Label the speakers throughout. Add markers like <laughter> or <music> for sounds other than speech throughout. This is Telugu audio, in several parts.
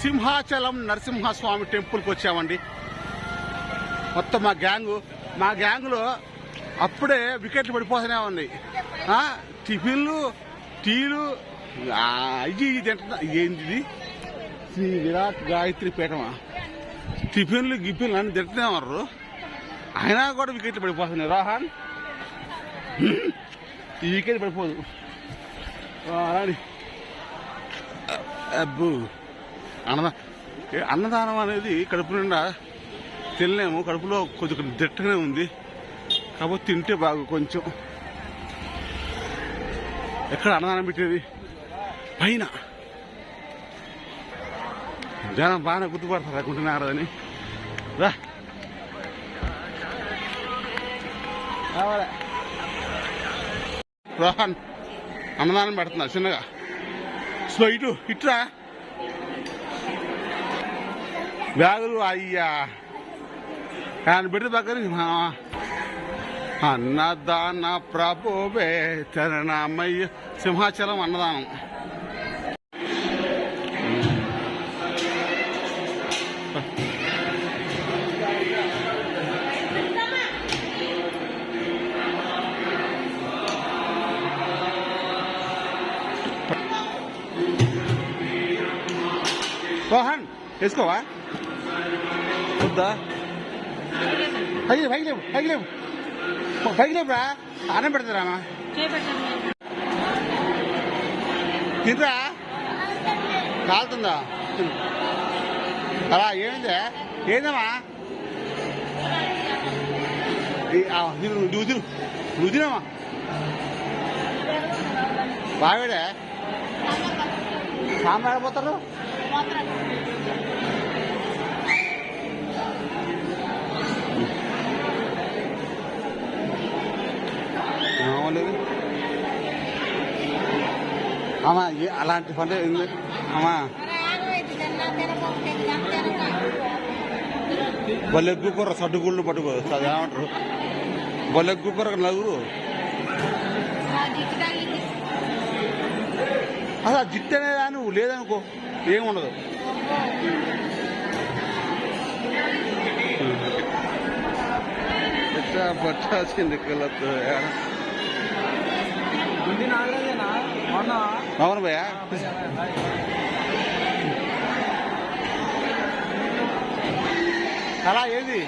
Speaker 1: సింహాచలం నరసింహస్వామి టెంపుల్కి వచ్చామండి. మొత్తం మా గ్యాంగు మా గ్యాంగులో అప్పుడే వికెట్లు పడిపోతూనే ఉన్నాయి టిఫిన్లు టీలు ఆ, ఇది ఇది ఏంటిది? శ్రీ విరాట్ గాయత్రి పీఠమా? టిఫిన్లు గిఫిన్లు అన్ని తింటూనే ఉన్నారు. అయినా కూడా వికెట్లు పడిపోతున్నాయి. రాహాన్ ఈ వికెట్ పడిపోదు. రాని అబ్బు. అన్నదా ఏ అన్నదానం అనేది కడుపు నిండా తినలేము. కడుపులో కొంచెం దిట్టగానే ఉంది. కాకపోతే తింటే బాగు కొంచెం. ఎక్కడ అన్నదానం పెట్టేది? పైన. జనం బాగానే గుర్తుపడతారు అనుకుంటున్నారు అని. రా. రోహన్ అన్నదానం పెడుతున్నా చిన్నగా. సో ఇటు ఇట్రా బ్యాగులు అయ్యా ఆయన బిడ్డ దగ్గర అన్నదాన ప్రభువే చరణమయ్య సింహాచలం అన్నదానం వేసుకోవా? వద్దా? పైకి పైకి లేవు పైకి లేవు పైకి లేవురా అన్నం పెడతారామా తింటా కాలుతుందా? అలా ఏమైందే? ఏందమ్మా? ఈ- ఆ, తిను, నువ్వు తిను. నువ్వు తినమ్మా. బాగాడే సాంబార్ పోతారు అమ్మా అలాంటి పని అమ్మా. బొల్లెగ్గు కూర సడ్డుగుళ్ళు పట్టుకో ఏమంటారు? బొల్లెగ్గు కూర నగురు అసలు ఆ అనేది అనేదా నువ్వు లేదనుకో ఏముండదు పట్టాల్సింది కలతో అవును భయ్యా. అలా ఏంది?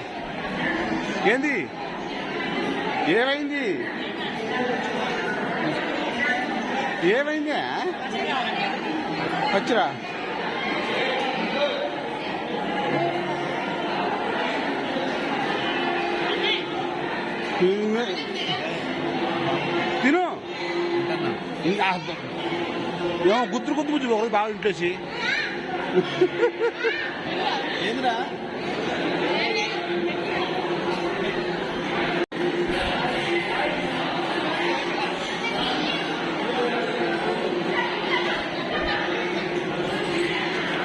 Speaker 1: ఏంది? ఏమైంది? ఏమైంది? వచ్చిరా. తిను. 야, 구뚜루구뚜루
Speaker 2: 집어.
Speaker 1: 우리 마을 듯이. <laughs> 얘들아.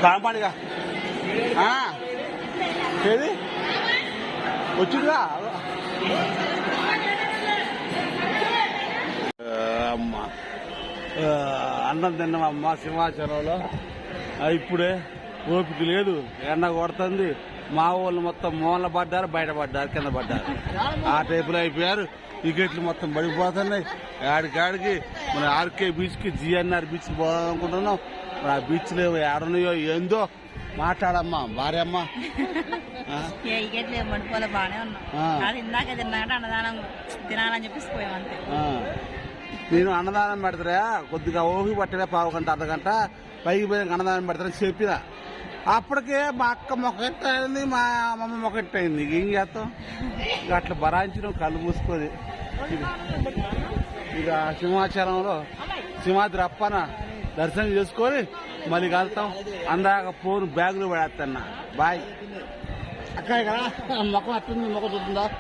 Speaker 1: 다음 빨리 가. 아. 그래? 어떻게 가? 어, 엄마. అన్నం తిన్నామమ్మ సింహాచలంలో. ఇప్పుడే ఓపిక లేదు. ఎండ కొడుతుంది. మా వాళ్ళు మొత్తం మూల పడ్డారు బయట పడ్డారు కింద పడ్డారు. ఆ టైపులో అయిపోయారు. వికెట్లు మొత్తం పడిపోతున్నాయి. ఆడికాడికి మన ఆర్కే బీచ్కి జిఎన్ఆర్ బీచ్ పోదాం అనుకుంటున్నాం మరి ఆ బీచ్ లేవు ఏడున్నాయో ఏందో. మాట్లాడమ్మా భార్యమ్మ.
Speaker 3: ఇందాక తిన్నాక అన్నదానం తినాలని చెప్పేసి పోయాం అంతే.
Speaker 1: నేను అన్నదానం పెడతారా? కొద్దిగా ఓపి పట్టలే పావు గంట అర్ధగంట పైకి పోయి అన్నదానం పెడతారని చెప్పిన. అప్పటికే మా అక్క మొక్క అయింది మా మమ్మ మొక్క అయింది ఏం చేస్తాం? ఇక అట్లా బరాయించడం కళ్ళు మూసుకొని. ఇక- సింహాచలంలో సింహాద్రి అప్పన దర్శనం చేసుకొని మళ్ళీ కలుతాం అందాక ఫోన్ బ్యాగులో పడేస్తాను బాయ్. అక్కడ కదా మొక్క అట్టుంది మొక్క చూస్తుందా?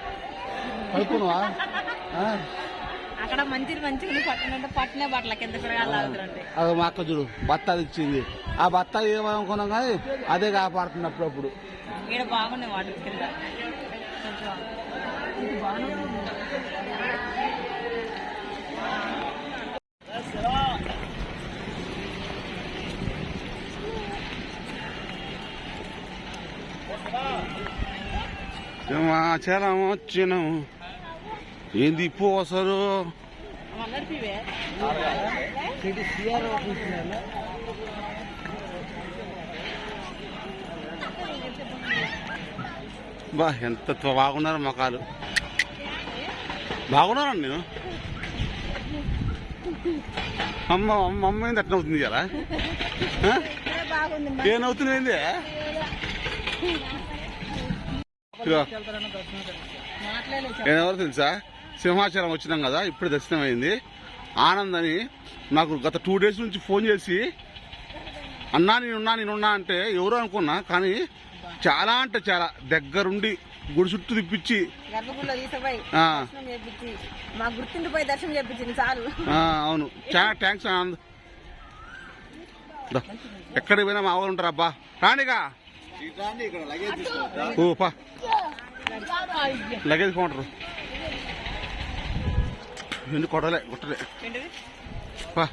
Speaker 1: పడుకున్నావా?
Speaker 3: అక్కడ మంచి మంచి పట్టణంటే పట్టిన బట్టల కింద
Speaker 1: అది మా అక్క చూడు బత్తాలు ఇచ్చింది. ఆ బత్తాలు ఏమనుకున్నాం కానీ అదే కాపాడుతుంది అప్పుడప్పుడు
Speaker 3: ఈడ బాగున్నాయి వాటర్ కింద. మా
Speaker 1: చలం వచ్చినాము ఏంది
Speaker 2: సిఆర్ చూస్తున్నారు
Speaker 1: బా ఎంత త్వ- బాగున్నారు మొఖాలు బాగున్నారండి నేను? అమ్మ అమ్మ అమ్మ ఏంది అట్లా అవుతుంది కదా
Speaker 3: బాగుంది
Speaker 1: ఏం అవుతుంది ఏంది? ఏదెవరో తెలుసా? సింహాచలం వచ్చినాం కదా ఇప్పుడు దర్శనం అయింది. ఆనంద్ అని నాకు గత టూ డేస్ నుంచి ఫోన్ చేసి అన్నా నేనున్నా నేనున్నా అంటే ఎవరు అనుకున్నా కానీ చాలా అంటే చాలా దగ్గరుండి గుడి చుట్టూ తిప్పించి
Speaker 3: గర్భగుడిలో తీసుకుపోయి
Speaker 1: ఆ,
Speaker 3: దర్శనం చేపించి మా గుర్తుండిపోయి దర్శనం చేపించింది చాలు.
Speaker 1: ఆ, అవును. చాలా థ్యాంక్స్ ఆనంద్ ఎక్కడికి పోయినా మా వాళ్ళు ఉంటారు అబ్బా.
Speaker 2: ఇక్కడ లగేజ్
Speaker 1: కౌంటర్ ఎందుకు కొట్టలే పా.